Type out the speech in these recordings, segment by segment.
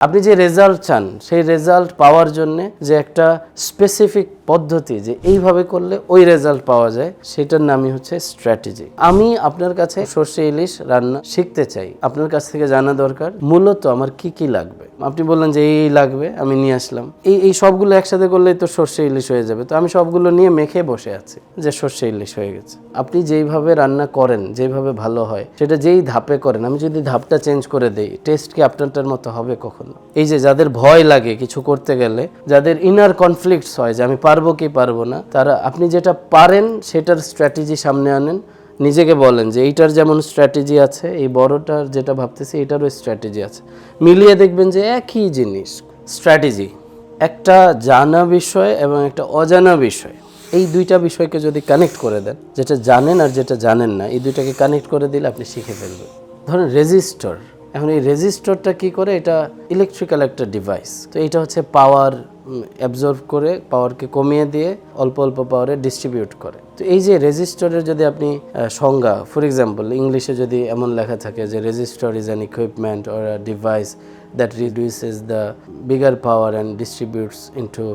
আপনি যে রেজাল্ট চান সেই রেজাল্ট পাওয়ার জন্যে যে একটা স্পেসিফিক পদ্ধতি যে এইভাবে করলে ওই রেজাল্ট পাওয়া যায়, সেটার নামই হচ্ছে স্ট্র্যাটেজি আমি আপনার কাছে সর্ষে ইলিশ রান্না শিখতে চাই। আপনার কাছ থেকে জানা দরকার, মূলত আমার কি কি লাগবে? আপনি বললেন যে এই লাগবে, আমি নিয়ে আসলাম। এই এই সবগুলো একসাথে করলেই তো সর্ষে ইলিশ হয়ে যাবে। তো আমি সবগুলো নিয়ে মেখে বসে আছি যে সর্ষে ইলিশ হয়ে গেছে। আপনি যেইভাবে রান্না করেন যেভাবে ভালো হয়, সেটা যেই ধাপে করেন, আমি যদি ধাপটা চেঞ্জ করে দেই টেস্ট কি আপনারটার মতো হবে কখনো? এই যে যাদের ভয় লাগে কিছু করতে গেলে, যাদের ইনার কনফ্লিক্টস হয় যে আমি পারব কি পারব না, তারা আপনি যেটা পারেন সেটার স্ট্র্যাটেজি সামনে আনেন। নিজেকে বলেন যে এইটার যেমন স্ট্র্যাটেজি আছে, এই বড়টার যেটা ভাবতেছি এটারও স্ট্র্যাটেজি আছে। মিলিয়ে দেখবেন যে একই জিনিস স্ট্র্যাটেজি একটা জানা বিষয় এবং একটা অজানা বিষয়। এই দুইটা বিষয়কে যদি কানেক্ট করে দেন, যেটা জানেন আর যেটা জানেন না, এই দুইটাকে কানেক্ট করে দিলে আপনি শিখে ফেলবেন। ধরেন রেজিস্টর এখন এই রেজিস্টরটা কি করে? এটা ইলেকট্রিক্যাল একটা ডিভাইস তো এটা হচ্ছে পাওয়ার অ্যাবজর্ভ করে পাওয়ারকে কমিয়ে দিয়ে অল্প অল্প পাওয়ারে ডিস্ট্রিবিউট করে। তো এই যে রেজিস্টরের যদি আপনি সংজ্ঞা ফর এক্সাম্পল ইংলিশে যদি এমন লেখা থাকে যে resistor is an equipment or a device that reduces the bigger power and distributes into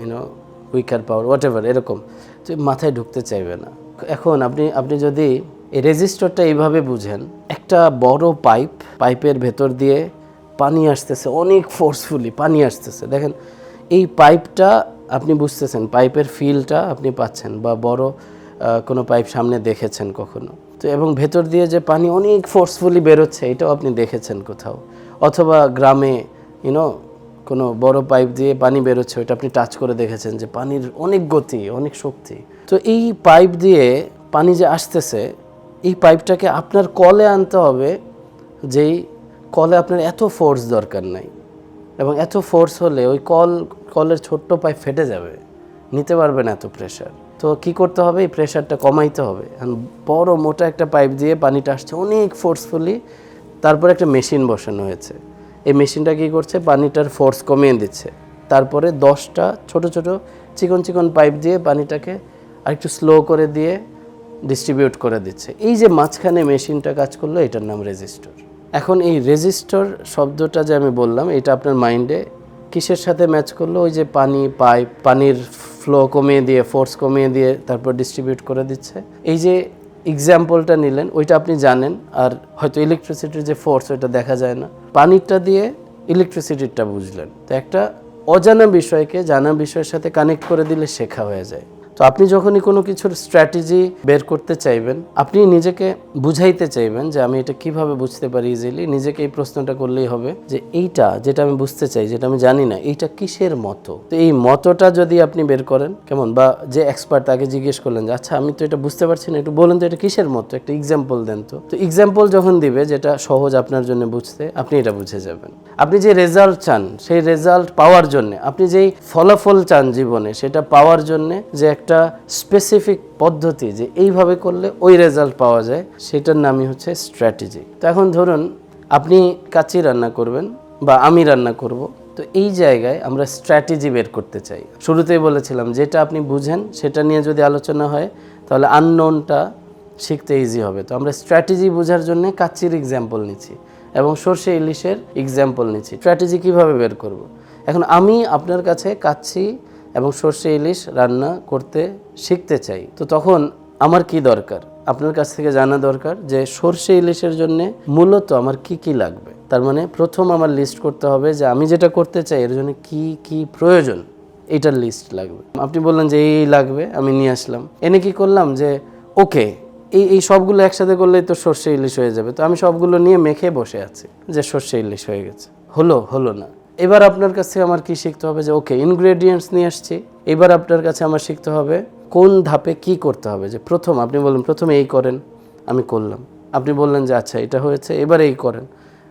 you know weaker power whatever এরকম। তো মাথায় ঢুকতে চাইবে না। এখন আপনি আপনি যদি এই রেজিস্টরটা এইভাবে বুঝেন, একটা বড় পাইপ পাইপের ভেতর দিয়ে পানি আসতেছে, অনেক ফোর্সফুলি পানি আসতেছে। দেখেন এই পাইপটা আপনি বুঝতেছেন, পাইপের ফিলটা আপনি পাচ্ছেন বা বড় কোনো পাইপ সামনে দেখেছেন কখনো। তো এবং ভেতর দিয়ে যে পানি অনেক ফোর্সফুলি বেরোচ্ছে, এটাও আপনি দেখেছেন কোথাও। অথবা গ্রামে ইউনো কোনো বড় পাইপ দিয়ে পানি বেরোচ্ছে, ওইটা আপনি টাচ করে দেখেছেন যে পানির অনেক গতি, অনেক শক্তি। তো এই পাইপ দিয়ে পানি যে আসতেছে, এই পাইপটাকে আপনার কলে আনতে হবে, যেই কলে আপনার এত ফোর্স দরকার নাই। এবং এত ফোর্স হলে ওই কল কলের ছোট্ট পাইপ ফেটে যাবে, নিতে পারবে না এত প্রেশার তো কি করতে হবে? এই প্রেশারটা কমাইতে হবে। বড় মোটা একটা পাইপ দিয়ে পানিটা আসছে অনেক ফোর্সফুলি তারপর একটা মেশিন বসানো হয়েছে। এই মেশিনটা কী করছে? পানিটার ফোর্স কমিয়ে দিচ্ছে। তারপরে দশটা ছোট ছোট চিকন চিকন পাইপ দিয়ে পানিটাকে আরেকটু স্লো করে দিয়ে ডিস্ট্রিবিউট করে দিচ্ছে। এই যে মাঝখানে মেশিনটা কাজ করল, এটার নাম রেজিস্টর এখন এই রেজিস্টর শব্দটা যে আমি বললাম, এটা আপনার মাইন্ডে কিসের সাথে ম্যাচ করল? ওই যে পানি পাইপ পানির ফ্লো কমিয়ে দিয়ে ফোর্স কমিয়ে দিয়ে তারপর ডিস্ট্রিবিউট করে দিচ্ছে। এই যে এক্সাম্পলটা নিলেন, ওইটা আপনি জানেন, আর হয়তো ইলেকট্রিসিটির যে ফোর্স ওইটা দেখা যায় না। পানিরটা দিয়ে ইলেকট্রিসিটিটা বুঝলেন। তো একটা অজানা বিষয়কে, জানা বিষয়ের সাথে কানেক্ট করে দিলে শেখা হয়ে যায়। আপনি যখনই কোনো কিছুর স্ট্র্যাটেজি বের করতে চাইবেন, আপনি নিজেকে বুঝাইতে চাইবেন যে আমি এটা কীভাবে বুঝতে পারি ইজিলি নিজেকে এই প্রশ্নটা করলেই হবে যে এইটা যেটা আমি বুঝতে চাই, যেটা আমি জানি না, এইটা কিসের মতো? তো এই মতটা যদি আপনি বের করেন, কেমন? বা যে এক্সপার্ট তাকে জিজ্ঞেস করলেন যে আচ্ছা আমি তো এটা বুঝতে পারছি না, একটু বলেন তো এটা কিসের মতো? একটা এক্সাম্পল দেন তো। তো এক্সাম্পল যখন দিবে, যেটা সহজ আপনার জন্য বুঝতে, আপনি এটা বুঝে যাবেন। আপনি যে রেজাল্ট চান, সেই রেজাল্ট পাওয়ার জন্য, আপনি যেই ফলাফল চান জীবনে, সেটা পাওয়ার জন্য যে একটা স্পেসিফিক পদ্ধতি যে এইভাবে করলে ওই রেজাল্ট পাওয়া যায়, সেটার নামই হচ্ছে স্ট্র্যাটেজি তো এখন ধরুন, আপনি কাচি রান্না করবেন বা আমি রান্না করব, তো এই জায়গায় আমরা স্ট্র্যাটেজি বের করতে চাই। শুরুতেই বলেছিলাম, যেটা আপনি বুঝেন, সেটা নিয়ে যদি আলোচনা হয়, তাহলে আননোনটা শিখতে ইজি হবে। তো আমরা স্ট্র্যাটেজি বোঝার জন্য কাচ্চির এক্সাম্পল নিচ্ছি এবং সর্ষে ইলিশের এক্সাম্পল নিচ্ছি। স্ট্র্যাটেজি কীভাবে বের করব। এখন আমি আপনার কাছে কাচ্চি এবং সর্ষে ইলিশ রান্না করতে শিখতে চাই। তো তখন আমার কি দরকার? আপনার কাছ থেকে জানা দরকার যে সর্ষে ইলিশের জন্য মূলত আমার কি কি লাগবে? তার মানে প্রথম আমার লিস্ট করতে হবে যে আমি যেটা করতে চাই, এর জন্য কি কি প্রয়োজন, এটার লিস্ট লাগবে। আপনি বললেন যে এই লাগবে, আমি নিয়ে আসলাম। এনে কি করলাম যে, ওকে, এই এই সবগুলো একসাথে করলেই তো সর্ষে ইলিশ হয়ে যাবে। তো আমি সবগুলো নিয়ে মেখে বসে আছি যে সর্ষে ইলিশ হয়ে গেছে। হলো হলো না। এবার আপনার কাছে আমার কি শিখতে হবে? যে ওকে ইনগ্রেডিয়েন্টস নিয়ে আসছি। এবার আপনার কাছে আমার শিখতে হবে কোন ধাপে কি করতে হবে? যে, প্রথম, আপনি বললেন, প্রথমে এই করেন, আমি করলাম। আপনি বললেন যে আচ্ছা এটা হয়েছে, এবার এই করেন,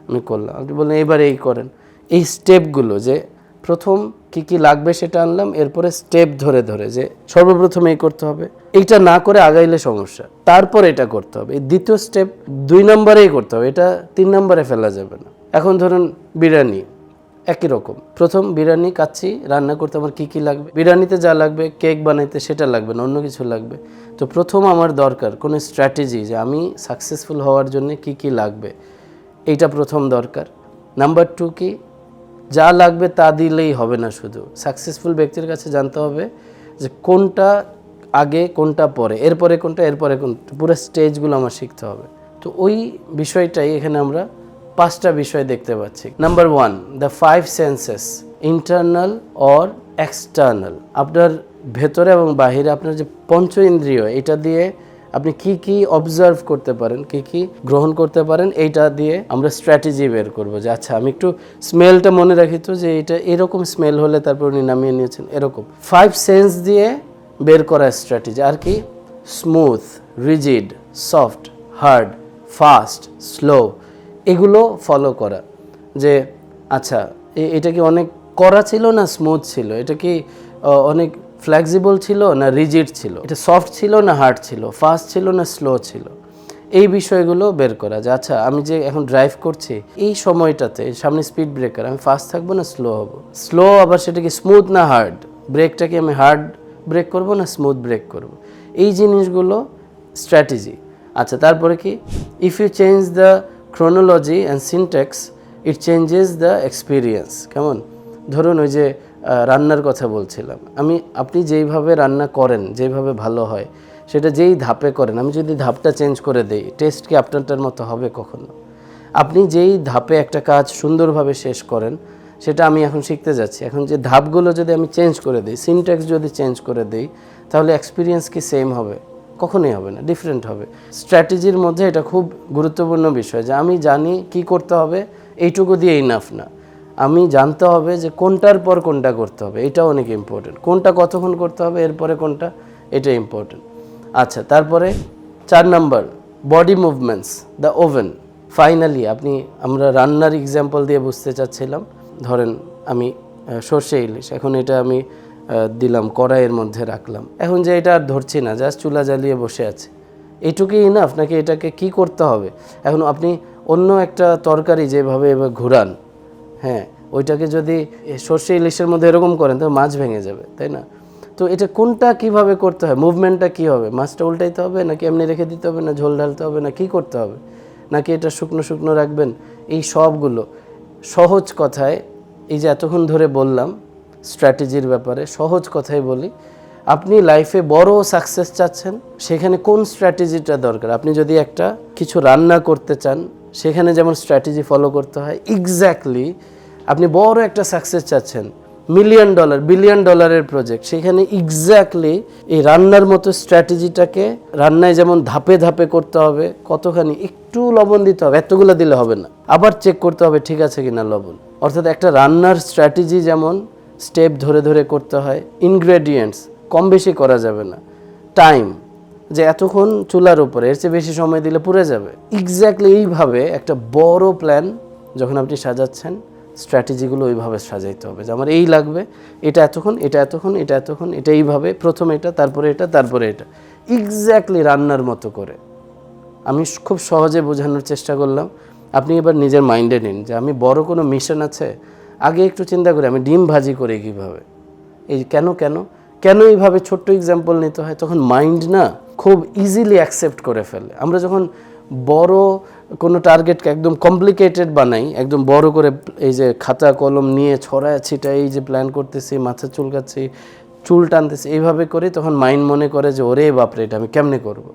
আমি করলাম। আপনি বললেন, এবার এই করেন। এই স্টেপগুলো যে, প্রথম কি কি লাগবে সেটা আনলাম, এরপরে স্টেপ ধরে ধরে, যে, সর্বপ্রথম এই করতে হবে। এইটা না করে আগাইলে সমস্যা। তারপর এটা করতে হবে। এই দ্বিতীয় স্টেপ দুই নম্বরেই করতে হবে। এটা তিন নম্বরে ফেলা যাবে না। এখন ধরুন, বিরিয়ানি। একই রকম। প্রথম বিরিয়ানি কাচ্ছি, রান্না করতে আমার কি কি লাগবে? বিরিয়ানিতে যা লাগবে, কেক বানাইতে সেটা লাগবে না, অন্য কিছু লাগবে। তো প্রথম আমার দরকার কোনো স্ট্র্যাটেজি যে আমি সাকসেসফুল হওয়ার জন্য কি কি লাগবে। এইটা প্রথম দরকার। নাম্বার টু কি? যা লাগবে তা দিলেই হবে না শুধু। সাকসেসফুল ব্যক্তির কাছে জানতে হবে যে কোনটা আগে, কোনটা পরে, এরপরে কোনটা এরপরে কোনটা, পুরো স্টেজগুলো আমার শিখতে হবে। তো ওই বিষয়টাই এখানে আমরা পাঁচটা বিষয় দেখতে পাচ্ছি। Number one the five senses internal or external আপনার ভেতরে এবং বাহিরে আপনার যে পঞ্চ ইন্দ্রিয়, এটা দিয়ে আপনি কি কি অবজার্ভ করতে পারেন, কি কি গ্রহণ করতে পারেন, এইটা দিয়ে আমরা স্ট্র্যাটেজি বের করব যে আচ্ছা আমি একটু স্মেলটা মনে রাখি তো যে এটা এরকম স্মেল হলে তারপর উনি নামিয়ে নিয়েছেন, এরকম। ফাইভ সেন্স দিয়ে বের করা স্ট্র্যাটেজি আর কি? Smooth rigid soft hard fast slow এগুলো ফলো করা। যে আচ্ছা এটা কি অনেক করা ছিল না স্মুথ ছিল? এটা কি অনেক ফ্লেক্সিবল ছিল না রিজিড ছিল? এটা সফট ছিল না হার্ড ছিল? ফাস্ট ছিল না স্লো ছিল? এই বিষয়গুলো বের করা যে আচ্ছা আমি যে এখন ড্রাইভ করছি, এই সময়টাতে সামনে স্পিড ব্রেকার আমি ফাস্ট থাকব না স্লো হব? স্লো আবার সেটা কি স্মুথ না হার্ড ব্রেকটাকে আমি হার্ড ব্রেক করব না স্মুথ ব্রেক করব? এই জিনিসগুলো স্ট্র্যাটেজি আচ্ছা তারপরে কি? If you change the chronology and syntax it changes the experience কেমন? ধরুন ওই যে রান্নার কথা বলছিলাম। আমি, আপনি যেইভাবে রান্না করেন, যেইভাবে ভালো হয়, সেটা যেই ধাপে করেন, আমি যদি ধাপটা চেঞ্জ করে দেই টেস্ট কি আপনারটার মতো হবে কখনো? আপনি যেই ধাপে একটা কাজ সুন্দরভাবে শেষ করেন, সেটা আমি এখন শিখতে যাচ্ছি। এখন যে ধাপগুলো যদি আমি চেঞ্জ করে দিই সিনট্যাক্স যদি চেঞ্জ করে দিই, তাহলে এক্সপিরিয়েন্স কি সেম হবে? কখনোই হবে না ডিফারেন্ট হবে। স্ট্র্যাটেজির মধ্যে এটা খুব গুরুত্বপূর্ণ বিষয় যে আমি জানি কি করতে হবে, এইটুকু দিয়ে ইনাফ না। আমি জানতে হবে যে কোনটার পর কোনটা করতে হবে এটা অনেক ইম্পর্টেন্ট কোনটা কতক্ষণ করতে হবে, এরপরে কোনটা, এটা ইম্পর্টেন্ট আচ্ছা তারপরে চার number body movements the oven finally আপনি, আমরা রান্নার এক্সাম্পল দিয়ে বুঝতে চাচ্ছিলাম। ধরেন আমি সর্ষে ইলিশ। এখন এটা আমি দিলাম, কড়াইয়ের মধ্যে রাখলাম। এখন যে এটা আর ধরছি না জাস্ট চুলা জ্বালিয়ে বসে আছে। এইটুকুই না আপনাকে এটাকে কি করতে হবে? এখন আপনি অন্য একটা তরকারি যেভাবে এবার ঘুরান হ্যাঁ ওইটাকে যদি সর্ষে ইলিশের মধ্যে এরকম করেন, তাহলে মাছ ভেঙে যাবে, তাই না? তো এটা কোনটা কীভাবে করতে হয়? মুভমেন্টটা কি হবে? মাছটা উল্টাইতে হবে, নাকি এমনি রেখে দিতে হবে, না ঝোল ঢালতে হবে, না কি করতে হবে? নাকি এটা শুকনো শুকনো রাখবেন? এই সবগুলো সহজ কথায়, এই যে এতক্ষণ ধরে বললাম স্ট্র্যাটেজির ব্যাপারে সহজ কথাই বলি। আপনি লাইফে বড় সাকসেস চাচ্ছেন, সেখানে কোন স্ট্র্যাটেজিটা দরকার? আপনি যদি একটা কিছু রান্না করতে চান, সেখানে যেমন স্ট্র্যাটেজি ফলো করতে হয় এক্স্যাক্টলি আপনি বড় একটা সাকসেস চাচ্ছেন মিলিয়ন ডলার বিলিয়ন ডলারের প্রজেক্ট সেখানে এক্স্যাক্টলি এই রান্নার মতো স্ট্র্যাটেজিটাকে রান্নায় যেমন ধাপে ধাপে করতে হবে, কতখানি একটু লবণ দিতে হবে, এতগুলো দিলে হবে না। আবার চেক করতে হবে, ঠিক আছে কিনা লবণ? অর্থাৎ একটা রান্নার স্ট্র্যাটেজি যেমন স্টেপ ধরে ধরে করতে হয়। ইনগ্রেডিয়েন্টস কম বেশি করা যাবে না। টাইম যে এতক্ষণ চুলার উপরে, এর চেয়ে বেশি সময় দিলে পুড়ে যাবে। এক্স্যাক্টলি এইভাবে একটা বড় প্ল্যান যখন আপনি সাজাচ্ছেন স্ট্র্যাটেজিগুলো ওইভাবে সাজাইতে হবে যে আমার এই লাগবে, এটা এতক্ষণ এটা এতক্ষণ এটা এতক্ষণ, এটা এইভাবে, প্রথম এটা, তারপরে এটা তারপরে এটা। এক্স্যাক্টলি রান্নার মতো করে। আমি খুব সহজে বোঝানোর চেষ্টা করলাম। আপনি এবার নিজের মাইন্ডে নিন যে আমি বড় কোনো মিশন আছে? আগে একটু চিন্তা করি, আমি ডিম ভাজি করি কীভাবে? এই কেন কেন? কেন এইভাবে ছোট্ট এক্সাম্পল নিতে হয়? তখন মাইন্ড না খুব ইজিলি অ্যাকসেপ্ট করে ফেলে। আমরা যখন বড় কোনো টার্গেটকে একদম কমপ্লিকেটেড বানাই, একদম বড় করে এই যে খাতা, কলম নিয়ে ছড়ায় ছিটা এই যে প্ল্যান করতেছি, মাথা চুলকাচ্ছি, চুল টানতেছি, এইভাবে করে তখন মাইন্ড মনে করে যে, ওরে বাপরে, এটা আমি কেমনে করব।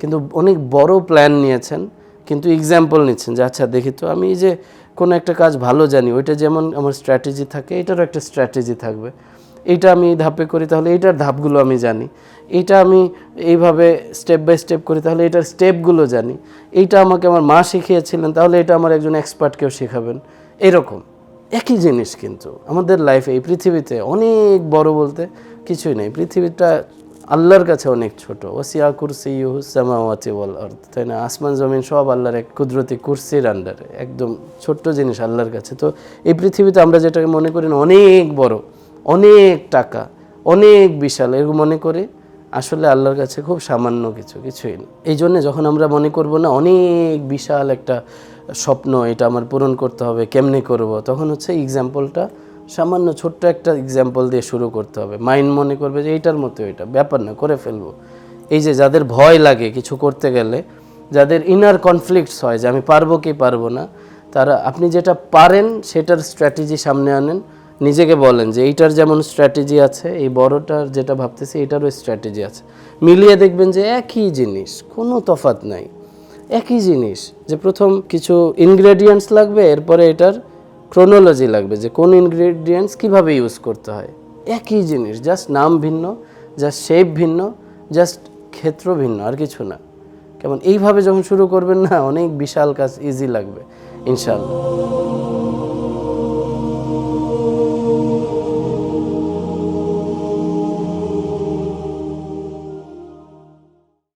কিন্তু অনেক বড় প্ল্যান নিয়েছেন, কিন্তু এক্সাম্পল নিচ্ছেন যে আচ্ছা দেখি তো, আমি এই যে কোনো একটা কাজ ভালো জানি, ওইটা যেমন আমার স্ট্র্যাটেজি থাকে, এটারও একটা স্ট্র্যাটেজি থাকবে। এইটা আমি ধাপে করি, তাহলে এইটার ধাপগুলো আমি জানি। এইটা আমি এইভাবে স্টেপ বাই স্টেপ করি, তাহলে এটার স্টেপগুলো জানি। এইটা আমাকে আমার মা শিখিয়েছিলেন, তাহলে এটা আমার একজন এক্সপার্টকেও শেখাবেন। এরকম। একই জিনিস কিন্তু আমাদের লাইফে এই পৃথিবীতে অনেক বড় বলতে কিছুই নেই। পৃথিবীটা আল্লাহর কাছে অনেক ছোট। ওসিয়া কুরসি সামাওয়াতি ওয়াল আরদ। তাই না? আসমান, জমিন সব আল্লাহর এক কুদরতি কুরসির আন্ডারে একদম ছোট্ট জিনিস আল্লাহর কাছে। তো এই পৃথিবীতে আমরা যেটাকে মনে করি অনেক বড়, অনেক টাকা, অনেক বিশাল, এরকম মনে করি, আসলে আল্লাহর কাছে খুব সামান্য কিছু, কিছুই না। এই জন্য যখন আমরা মনে করব না, অনেক বিশাল একটা স্বপ্ন, এটা আমার পূরণ করতে হবে, কেমনে করব, তখন হচ্ছে এক্সাম্পলটা সামান্য ছোট্ট একটা এক্সাম্পল দিয়ে শুরু করতে হবে। মাইন্ড মনে করবে যে এইটার মতো এটা ব্যাপার না, করে ফেলব। এই যে যাদের ভয় লাগে কিছু করতে গেলে, যাদের ইনার কনফ্লিক্টস হয় যে আমি পারব কি পারব না, তারা, আপনি যেটা পারেন সেটার স্ট্র্যাটেজি সামনে আনেন। নিজেকে বলেন যে এইটার যেমন স্ট্র্যাটেজি আছে, এই বড়টার যেটা ভাবতেছি এটারও স্ট্র্যাটেজি আছে। মিলিয়ে দেখবেন যে একই জিনিস, কোনো তফাৎ নাই। একই জিনিস, যে প্রথম কিছু ইনগ্রেডিয়েন্টস লাগবে, এরপরে এটার ক্রোনোলজি লাগবে যে কোন ইনগ্রেডিয়েন্টস কীভাবে ইউজ করতে হয়। একই জিনিস জাস্ট নাম ভিন্ন জাস্ট শেপ ভিন্ন জাস্ট ক্ষেত্র ভিন্ন, আর কিছু না। কেমন? এইভাবে যখন শুরু করবেন না, অনেক বিশাল কাজ ইজি লাগবে ইনশাল্লাহ